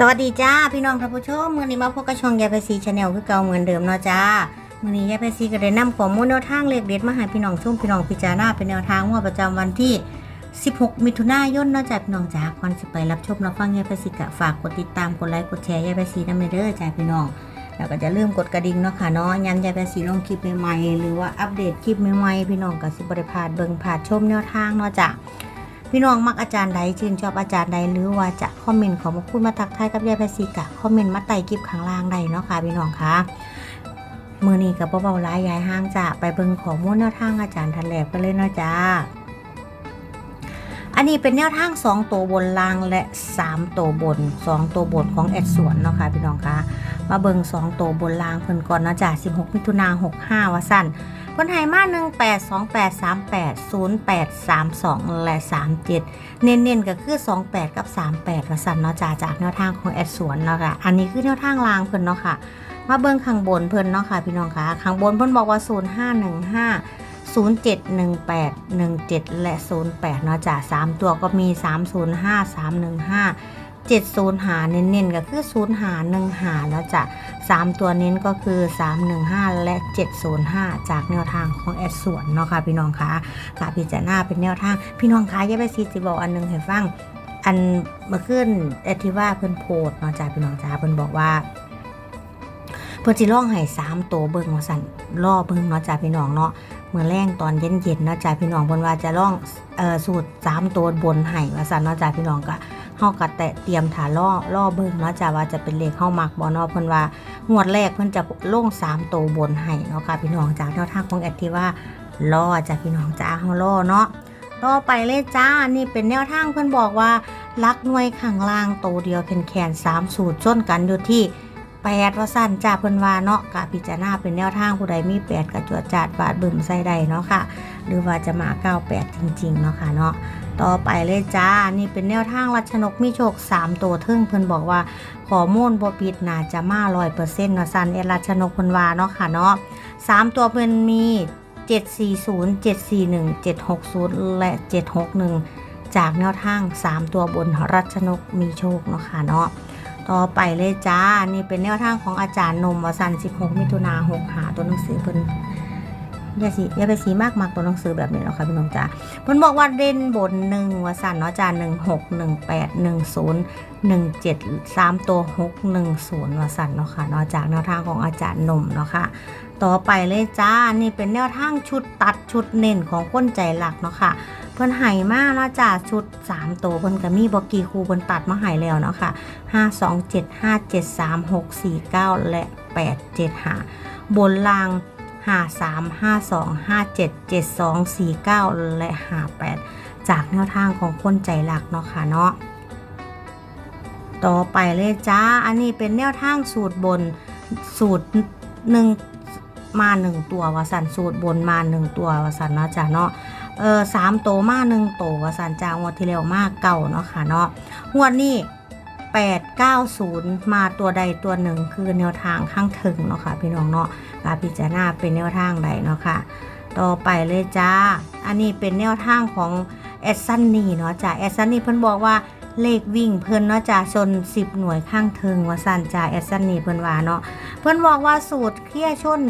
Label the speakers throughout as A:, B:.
A: สวัสดีจ้าพี่น้องท่านผู้ชมมื่อนี้มาพบกับช่องยายไปซีชาแนลคือเก่าเหมือนเดิมเนาะจ้ามื่อนี้ยายไปซีก็ได้นำข้อมูลแนวทางเลขเด็ดมาให้พี่น้องชมพี่น้องพิจารณาเป็นแนวทางงวดประจำวันที่ 16 มิถุนายนเนาะจ้าพี่น้องจ้าก่อนสิไปรับชมรับฟังยายไปซีก็ฝากกดติดตามกดไลค์กดแชร์ยายไปซีนำเด้อจ้าพี่น้องแล้วก็จะลืมกดกระดิ่งเนาะค่ะเนาะยันยายไปซีลงคลิปใหม่ๆหรือว่าอัปเดตคลิปใหม่ๆพี่น้องก็สิบริพลาดเบิ่งผานชมแนวทางเนาะจ้า พี่น้องมักอาจารย์ใดชื่นชอบอาจารย์ใดหรือว่าจะคอมเมนต์ขอมาพูดมาทักทายกับยายแพซีกะคอมเมนต์มาไต่คลิปข้างล่างได้เนาะค่ะพี่น้องคะมือนี้กับเบาๆร้ายยายห้างจะไปเบิ่งข้อมูลแนวทางอาจารย์ทันแหลกกันเลยเนาะจ้าอันนี้เป็นแนวทาง2ตัวบนล่างและ3ตัวบน 2 ตัวบนของแอดสวนเนาะค่ะพี่น้องคะมาเบิ่ง2ตัวบนล่างเพิ่นก่อนเนาะจ้า16มิถุนา65ว่าสั้น คนไทยมา 1 8 2 8 3 8 0 8 3 2 และ 37 เน้นๆก็คือ 28 กับ 38ว่าสันเนาะจ้าจากแนวทางของแอดสวนเนาะค่ะ อันนี้คือแนวทางลางเพิ่นเนาะค่ะ มาเบิ่งข้างบนเพิ่นเนาะค่ะพี่น้องคะข้างบนเพิ่นบอกว่า 0515 0718 17 และ 08 เนาะจ้า3ตัวก็มี 305 315 70หาเน้นๆ ก็คือ0หา1หาแล้วจ้ะ 3 ตัวเน้นก็คือ 315 และ 705 จากแนวทางของแอดส่วนเนาะค่ะพี่น้องคะกาพิจารณาเป็นแนวทาง พี่น้องคะอย่าไปซีจิบอกอันหนึงให้ฟัง อันเมื่อขึ้นแอดที่ว่าเพิ่นโพดเนาะจ้าพี่น้องจ้าเพิ่นบอกว่าเพิ่นสิร้องให้3ตัวเบิ่งว่าสั่นล่อเบิ่งเนาะจ้าพี่น้องเนาะเมื่อแรงตอนเย็นๆเนาะจ้าพี่น้องเพิ่นว่าจะร้องเอ่อสูตร3ตัวบนให้ว่าสั่นเนาะจ้าพี่น้องก็เฮาก็แตะเตรียมถาล่อล่อเบิ่งเนาะจ้ะว่าจะเป็นเลขเฮามักบ่เนาะเพิ่นว่า หวดแรกเพิ่นจะลง3ตัวบนให้เนาะค่ะพี่น้องจากแนวทางของแอดที่ว่าล่อจ้ะพี่น้องจ้าเฮาล่อเนาะต่อไปเลยจ้า นี่เป็นแนวทางเพื่อนบอกว่าลักหน่วยข้างล่างตัวเดียวแขนๆ3สูตรชนกันอยู่ที่ 8ว่าสั้นจ้าเพิ่นว่าเนาะกะพิจารณาเป็นแนวทางผู้ใดมี 8ก็จวดจาดบาดบึมใส่ได้เนาะค่ะ หรือว่าจะมา 98 จริงๆเนาะค่ะเนาะต่อไปเลยจ้า นี่เป็นแนวทางรัชนกมีโชค 3 ตัวทึ่งเพิ่นบอกว่าขอมูลบ่ปิดน่าจะมา100%เนาะซันเอรัชนกเพิ่นว่าเนาะค่ะเนาะ3ตัวเพิ่นมี 740 741 760 และ 761 จากแนวทาง 3 ตัวบนรัชนกมีโชคเนาะค่ะเนาะ ต่อไปเลยจ้า นี่เป็นแนวทางของอาจารย์นมวสัน16 มิถุนา6หาตัวหนังสือเพิ่นอย่าสิอย่าไปสีมากมากตัวหนังสือแบบนี้เนาะค่ะพี่น้องจ้าเพิ่นบอกว่าเด่นบนหนึ่งวสันเนาะจ้าหนึ่งหกหนึ่งแปดหนึ่งศูนย์หนึ่งเจ็ดสามตัวหกหนึ่งศูนย์วสันเนาะค่ะเนาะจากแนวทางของอาจารย์นมเนาะค่ะต่อไปเลยจ้า นี่เป็นแนวทางชุดตัดชุดเน้นของคนใจหลักเนาะค่ะ เพิ่นไห่มาเนาะจ้าชุด3ตัวเพิ่นก็มีบอกกี่คูเพิ่นตัดมาไห่แล้วเนาะค่ะ5 2 7 5 7 3 6 4 9 และ 8 7 5บนล่าง5 3 5 2 5 7 7 2 4 9 และ5 8จากแนวทางของคนใจหลักเนาะค่ะเนาะต่อไปเลยจ้า อันนี้เป็นแนวทางสูตรบนสูตรหนึ่งมาหนึ่งตัววสันสูตรบนมาหนึ่งตัววสันเนาะจ้าเนาะ เออสามโตมาหนึ่งโตววสันจางวดที่แล้วมากเก่าเนาะค่ะเนาะงวดนี้แปดเก้าศูนย์มาตัวใดตัวหนึ่งคือแนวทางข้างถึงเนาะค่ะพี่น้องเนาะกาพิจารณาเป็นแนวทางใดเนาะค่ะ ต่อไปเลยจ้า อันนี้เป็นแนวทางของแอดซันนี่เนาะจ้าแอดซันนี่เพิ่นบอกว่าเลขวิ่งเพิ่นเนาะจ้าชน 10 หน่วยข้างเทิงว่าสันจ้าแอดซันนี่เพิ่นว่าเนาะเพิ่นบอกว่าสูตรเคลียชน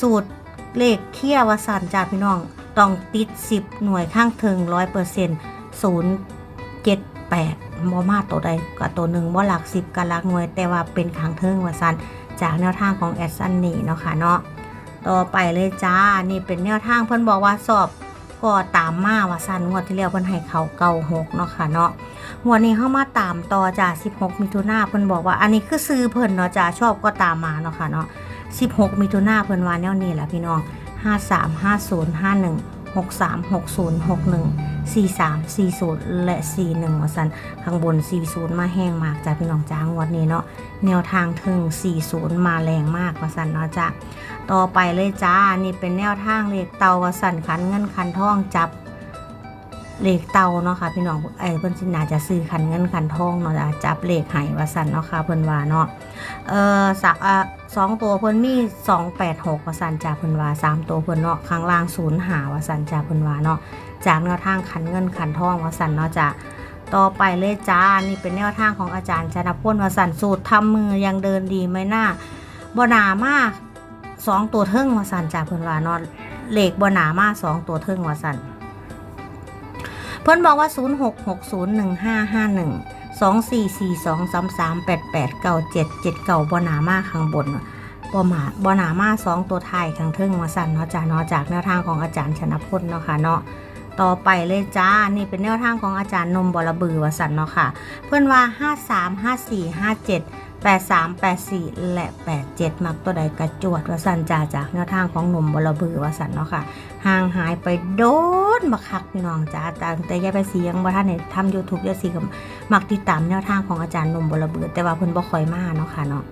A: สูตรเลขเคลียว่าสันจ้าพี่น้อง ต้องติด 10 หน่วยข้างเทิง100% 078บ่มาตัวใดกับตัวหนึ่งบ่หลัก10กับหลักหน่วย แต่ว่าเป็นข้างเทิงว่าสันจากแนวทางของแอดซันนี่เนาะค่ะเนาะต่อไปเลยจ้า นี่เป็นแนวทางเพิ่นบอกว่าสอบก็ตามมาว่าสันงวดที่แล้วเพิ่นให้เขาเก่าหกเนาะค่ะเนาะงวดนี้เข้ามาตามต่อจ้า16 มิถุนาเพิ่นบอกว่าอันนี้คือซื้อเพิ่นเนาะจ้าชอบก็ตามมาเนาะค่ะเนาะ16 มิถุนาเพิ่นว่าแนวนี้แหละพี่น้อง 53 50 51 63 60 61 43 40 และ 41ว่าซั่นข้างบน 40 มาแห้งมากจ้าพี่น้องจ้างวดนี้เนาะแนวทางถึง 40 มาแรงมากว่าซั่นเนาะจ้าต่อไปเลยจ้า นี่เป็นแนวทางเลขเตาวสันขันเงินขันทองจับเลขเตาเนาะค่ะพี่น้องไอ้เพิ่นสินาจะซื้อขันเงินขันทองเนาะจ้ะจับเลขไห้วสันเนาะค่ะเพิ่นว่าเนาะเอ่อสักอะ สองตัวเพิ่นมีสองแปดหกวสันจ่าเพิ่นว่าสามตัวเพิ่นเนาะข้างล่างศูนย์หาวสันจ่าเพิ่นว่าเนาะจากแนวทางขันเงินขันทองวสันเนาะจ้ะต่อไปเลยจ้านี่เป็นแนวทางของอาจารย์ชนะพลวสันสูตรทำมือยังเดินดีไหมหน้าบหนามากสองตัวเทิงวสันจากเพิ่นว่านอนเหล็กบหนามากสองตัวเทิงวสันเพิ่นบอกว่า 0 6 6 0 1 5 5 1 2 4 4 2 3 3 8 8 9 7 7เก่าบหนามาข้างบนบ่หมาบหนามาสองตัวไทยข้างเทิงมาสันเนาะจ้าเนาะจากแนวทางของอาจารย์ชนะพลเนาะค่ะเนาะต่อไปเลยจ้า นี่เป็นแนวทางของอาจารย์นมบรบือวสันเนาะค่ะ เพื่อนว่า 5 3 5 8 3 8 4 และ 8 7 มักตัวใดกระจวดวสันจ้าจากแนวทางของหนุ่มบรบือวสันเนาะค่ะห่างหายไปโดนบักคักพี่น้องจ้าต่างแต่ยายไปเสียงว่าท่านเนี่ยทำยูทูบยายสีกับมักติดตามแนวทางของอาจารย์หนุ่มบรบือ แต่ว่าเพิ่นบ่ค่อยมาเนาะค่ะเนาะ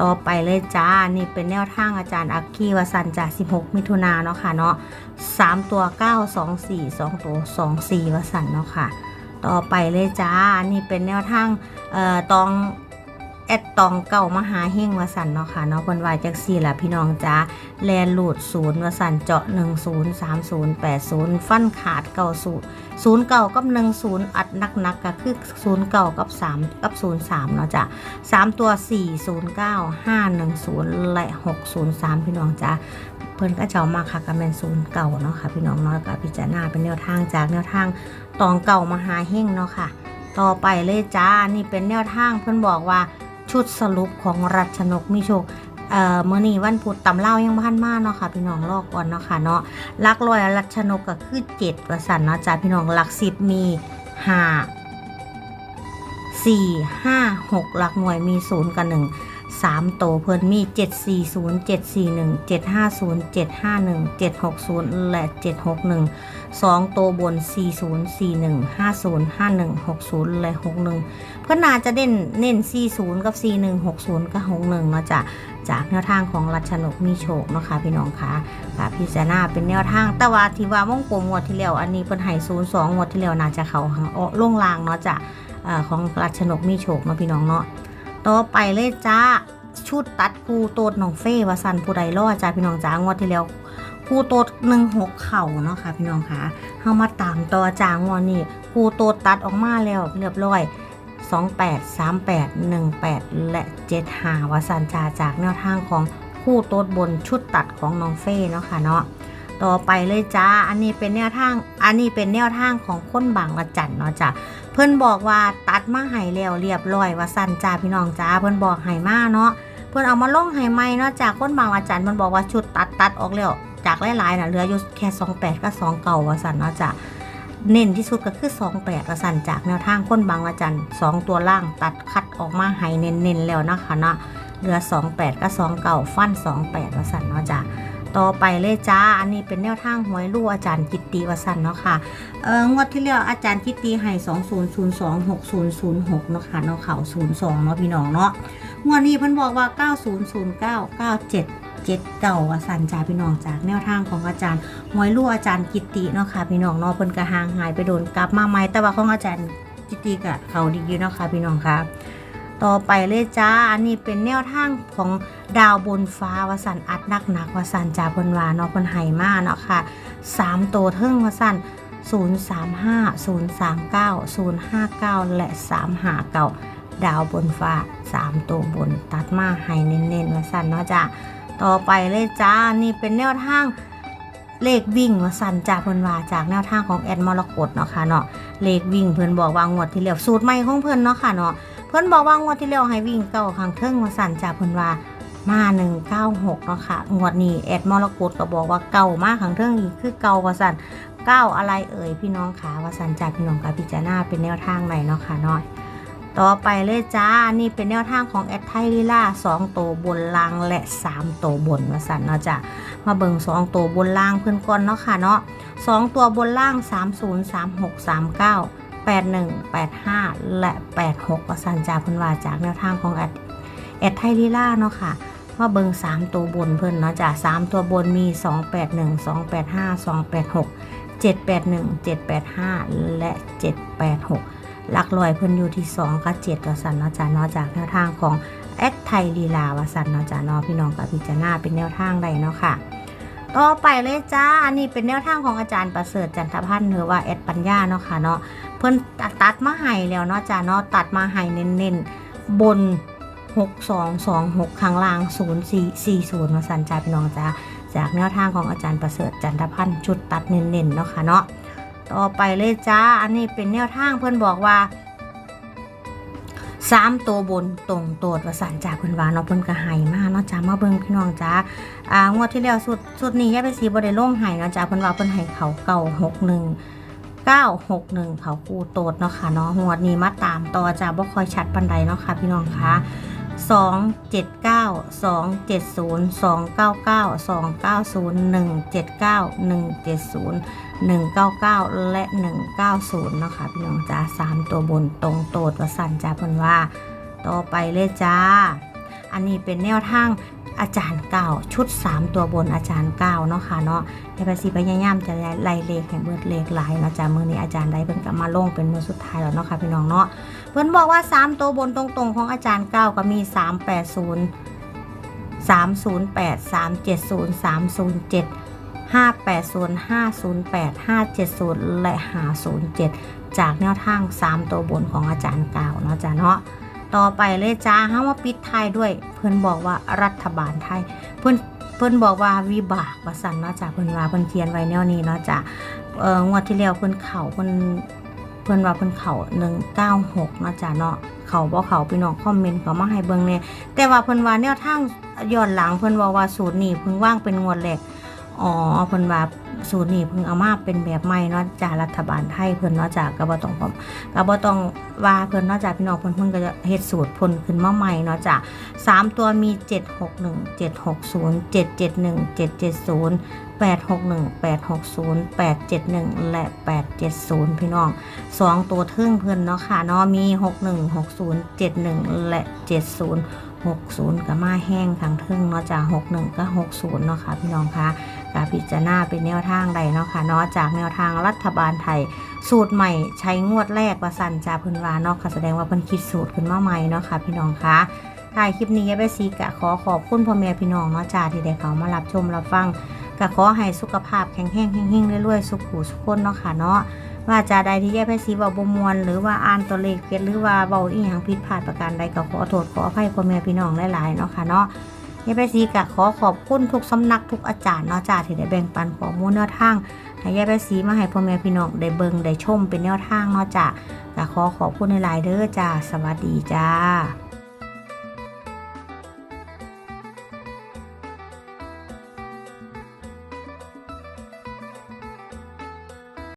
A: ต่อไปเลยจ้า นี่เป็นแนวทางอาจารย์อักคีวสันจ่า16 มิถุนาเนาะค่ะเนาะ3 ตัว 9 2 4 2 ตัว 2 4วสันเนาะค่ะ ต่อไปเลยจ้า นี่เป็นแนวทางเอ่อตอง แอดตองเก่ามหาเฮงวสันเนาะค่ะเนาะคนวายจักสี่ละพี่น้องจ้าแลนหลุดศูนย์วสันเจาะ1 0 3 0 8 0 ฟันขาดเก่าสูตรศูนย์เก่ากับ1 0 อัดนักๆกก็คือศูนย์เก่ากับ 3 กับ 0 3 เนาะจ้ะสามตัว 4 0 9 5 1 0 และ 603 พี่น้องจ้าเพิ่นก็เจ้ามาค่ะกันเป็นศูนย์เก่าเนาะค่ะพี่น้องเนาะกับพิจารณาเป็นแนวทางจากแนวทางตองเก่ามาหาเฮงเนาะค่ะ ต่อไปเลยจ้านี่เป็นแนวทางเพิ่นบอกว่า ชุดสรุปของรัชนกมิโชคเอ่อมื่อนี้วันพุธตำเล่ายังพันมาเนาะค่ะ พี่น้องลอกก่อนเนาะค่ะเนาะลักลอยรัชนกก็คือ7ประสันเนาะจ้าพี่น้องหลักสิบมีห้าสี่ห้าหกหลักหน่วยมีศูนย์กับหนึ่ง สามโตเพิ่นมีเจ็ดสี่ศูนย์เจ็ดสี่หนึ่งเจ็ดห้าศูนย์เจ็ดห้าหนึ่งเจ็ดหกศูนย์และเจ็ดหกหนึ่งสองโตบนสี่ศูนย์สี่หนึ่งห้าศูนย์ห้าหนึ่งหกศูนย์และหกหนึ่งเพื่อนนาจะเด่นเน้นสี่ศูนย์กับสี่หนึ่งหกศูนย์กับหกหนึ่งเนาะจ้ะจากแนวทางของรัชนกมีโชคเนาะค่ะพี่น้องค่ะค่ะพิจารณาเป็นแนวทาง แต่ว่าที่ว่ามงกลมงวดที่แล้วอันนี้เพิ่นให้ศูนย์สองงวดที่แล้วน่าจะเขาหางอ้อล่งลางเนาะจ้ะของรัชนกมีโฉกเนาะพี่น้องเนาะ ต่อไปเลยจ้าชุดตัดคูโตดน้องเฟ่วาสันผู้ใดรอดจ้าพี่น้องจ้างวดที่แล้วคูโตดหนึ่งหกเข่าเนาะค่ะพี่น้องค่ะเฮามาตามต่อจางวดนี้คูโตดตัดออกมาแล้วเรียบร้อย28 38 18 และ 75วาสันจาจากแนวทางของคู่โตดบนชุดตัดของน้องเฟ่เนาะค่ะเนาะต่อไปเลยจ้า อันนี้เป็นแนวทาง อันนี้เป็นแนวทางของคนบางละจันเนาะจ้ะ เพิ่นบอกว่าตัดมาให้แล้วเรียบร้อยว่าสั่นจ้าพี่น้องจ้าเพิ่นบอกให้มาเนาะเพิ่นเอามาลงให้ใหม่เนาะจากคนบางละจันเพิ่นบอกว่าชุดตัดตัดออกแล้วจากหลายๆน่ะเหลืออยู่แค่28กับ2เก่าว่าสั่นเนาะจ้ะเน้นที่สุดก็คือ 28ว่าสั่นจากแนวทางคนบางละจันสองตัวล่างตัดคัดออกมาให้เน้นๆแล้วนะคะเนาะเหลือ 28กับ2เก่าฟัน28ว่าสั่นเนาะจ้ะ ต่อไปเลยจ้า อันนี้เป็นแนวทางหวยลู่อาจารย์กิตติวสันเนาะค่ะ เอองวดที่แล้วอาจารย์กิตติให้2 0 0 2 6 0 0 6เนาะค่ะเนาะเขา02เนาะพี่น้องเนาะงวดนี้เพิ่นบอกว่า9009 97 7เก่าวสันจ้าพี่น้องจากแนวทางของอาจารย์หวยลู่อาจารย์กิตติเนาะค่ะพี่น้องเนาะเพิ่นก็ห่างหายไปโดนกลับมาใหม่แต่ว่าของอาจารย์กิตติก็เขาดีอยู่เนาะค่ะพี่น้องค่ะ ต่อไปเลยจ้า อันนี้เป็นแนวทางของดาวบนฟ้าวสันอัดนักหนักวสันจาเพิ่นวาเนาะเพิ่นไห้มาเนาะค่ะสามตัวเทิงวสัน035 039 059 และ 359ดาวบนฟ้า 3 ตัวบนตัดมาให้เน้นๆวสันเนาะจ้าต่อไปเลยจ้า นี่เป็นแนวทางเลขวิ่งวสันจาเพิ่นว่าจากแนวทางของแอดมรกตเนาะค่ะเนาะเลขวิ่งเพิ่นบอกว่างวดที่แล้วสูตรใหม่ของเพิ่นเนาะค่ะเนาะ เพิ่นบอกว่างวดที่แล้วให้วิ่งเก้าข้งเทิงมาสั่นจากเพิ่นว่ามา196เก้าหกเนาะค่ะ งวดนี้แอดมรกตก็บอกว่าเก่ามาข้งเทิงอีกคือเก่าว่าสั่นเก้าอะไรเอ่ยพี่น้องขาว่าสั่นจากพี่น้องกับพิจารณาเป็นแนวทางไหนเนาะค่ะเนาะต่อไปเลยจ้า นี่เป็นแนวทางของแอดไทลิล่า2ตัวบนล่างและ 3 ตัวบนว่าสั่นเนาะจ้ะ มาเบิ่ง2ตัวบนล่างเพิ่อนก่อนเนาะค่ะเนาะสองตัวบนล่าง 30 36 39 81 85 และ 86ก็สันจาเพิ่นว่าจากแนวทางของแอดแอดไทยลีล่าเนาะค่ะว่าเบิง3 ตัวบนเพิ่นเนาะจ้ะ3ตัวบนมี 281 285 286 781 785 และ 786 หลักลอยเพิ่นอยู่ที่ 2 กับ7ก็สันเนาะจ้ะเนาะจากแนวทางของแอดไทยลีลาวาสันเนาะจ้ะเนาะพี่น้องกับพิจารณาเป็นแนวทางใดเนาะค่ะ ต่อไปเลยจ้า อันนี้เป็นแนวทางของอาจารย์ประเสริฐจันทพันธ์หรือว่าแอดปัญญาเนาะค่ะเนาะ เพิ่นตัดตัดมาให้แล้วเนาะจ้าเนาะตัดมาให้เน้นๆ บน 6226ข้างล่าง 0440มาสันจ้าพี่น้องจ้าจากแนวทางของอาจารย์ประเสริฐจันทพันธ์ชุดตัดเน้นๆเนาะค่ะเนาะ ต่อไปเลยจ้า อันนี้เป็นแนวทางเพิ่นบอกว่า สามตัวบนตรงโตดประสันจาเพิ่นว่าเนาะเพิ่นก็ให้มาเนาะจ้ามาเบิ่งพี่น้องจ้าอ่างวดที่แล้วสุดสุดนี้ยายไปสีบ่ได้ลงให้เนาะจ้าเพิ่นว่าเพิ่นให้เขาเก่าหกหนึ่งเก้าหกหนึ่งเขากูโตดเนาะค่ะเนาะงวดนี้มาตามต่อจ้าบ่ค่อยชัดปันใดเนาะค่ะพี่น้องคะ สองเจ็ดเก้าสองเจ็ดศูนย์สองเก้าเก้าสองเก้าศูนย์หนึ่งเจ็ดเก้าหนึ่งเจ็ดศูนย์199 และ 190เนะคะพี่น้องจ้า3 ตัวบนตรงโตดวสันจ้าเพิ่นว่า ต่อไปเลยจ้า อันนี้เป็นแนวทาง อาจารย์เก่าชุด 3 ตัวบนอาจารย์เก่าเนาะค่ะเนาะในภาษีพยายามจะไล่เลขให้เบิดเลขหลายเนาะจ้ามือนี้อาจารย์ได้เพิ่นก็มาลงเป็นมือสุดท้ายแล้วเนาะค่ะพี่น้องเนาะเพิ่นบอกว่า 3 ตัวบนตรงๆ ของอาจารย์เก่าก็มี 380 308 370 307 580 508 570 และ 507 จากแนวทาง 3 ตัวบนของอาจารย์เก่าเนาะจ้ะเนาะ ต่อไปเลยจ้าห้ามาปิดไทายด้วย เพื่อนบอกว่ารัฐบาลไทย เพื่อนเพื่อนบอกว่าวิบากว่าสันเนาะจ้ะเพื่อนว่าเพื่อนเขียนไว้แนวนี้เนาะจ้ะเอองวดที่แล้วเพื่อนเข่าเพื่อนเพื่อนว่าเพื่อนเข่า196เนาะจ้ะเนาะเขาบ่เขาพี่น้องคอมเมนต์เขามาให้เบิ่งเนี่ยแต่ว่าเพิ่นว่าแนวทางย้อนหลังเพิ่นบอกว่าสูตรนี้เพิ่งว่างเป็นงวดแรก อ๋อเพิ่นว่าสูตรนี้เพิ่งเอามาเป็นแบบใหม่เนาะจากรัฐบาลไทยเพิ่นเนาะจากกบ่ต้องผมกบ่ต้องว่าเพิ่นเนาะจากพี่น้องเพิ่นเพิ่นก็จะเฮ็ดสูตรพ่นขึ้นมาใหม่เนาะจากสามตัวมี761 760 771 770 861 860 871 และ 870 พี่น้องสองตัวเทิงเพิ่นเนาะค่ะเนาะมี 61 60 71 และ 70 60ก็มาแห้งทางเทิงเนาะจาก61ก็60เนาะค่ะพี่น้องคะกาพิจารณาเป็นแนวทางใดเนาะค่ะเนาะจากแนวทางรัฐบาลไทย สูตรใหม่ใช้งวดแรกประสันจาเพิ่นวาเนาะค่ะแสดงว่าเพิ่นคิดสูตรขึ้นมาใหม่เนาะค่ะพี่น้องคะถ่ายคลิปนี้ยายเบซีกะขอขอบคุณพ่อแม่พี่น้องเนาะจ้าที่ได้เขามารับชมรับฟังกะขอให้สุขภาพแข็งแรงเฮงๆเรื่อยๆ สุขหูสุขคนเนาะค่ะเนาะ ว่าจาใดที่แยายเบซีเว้าบมวนหรือว่าอ่านตัวเลขผิดหรือว่าเว้าอีหยังผิดพลาดประการใดก็ขอโทษขออภัยพ่อแม่พี่น้องหลายๆเนาะค่ะเนาะแยายไปซีกะขอขอบคุณทุกสำนักทุกอาจารย์เนาะจ้าที่ได้แบ่งปันข้อมูลแนวทางให้แยายไปซีมาให้พ่อแม่พี่น้องได้เบิงได้ชมเป็นแนวทางเนาะจ้ากะขอขอบคุณหลายๆเด้อจ้าสวัสดีจ้า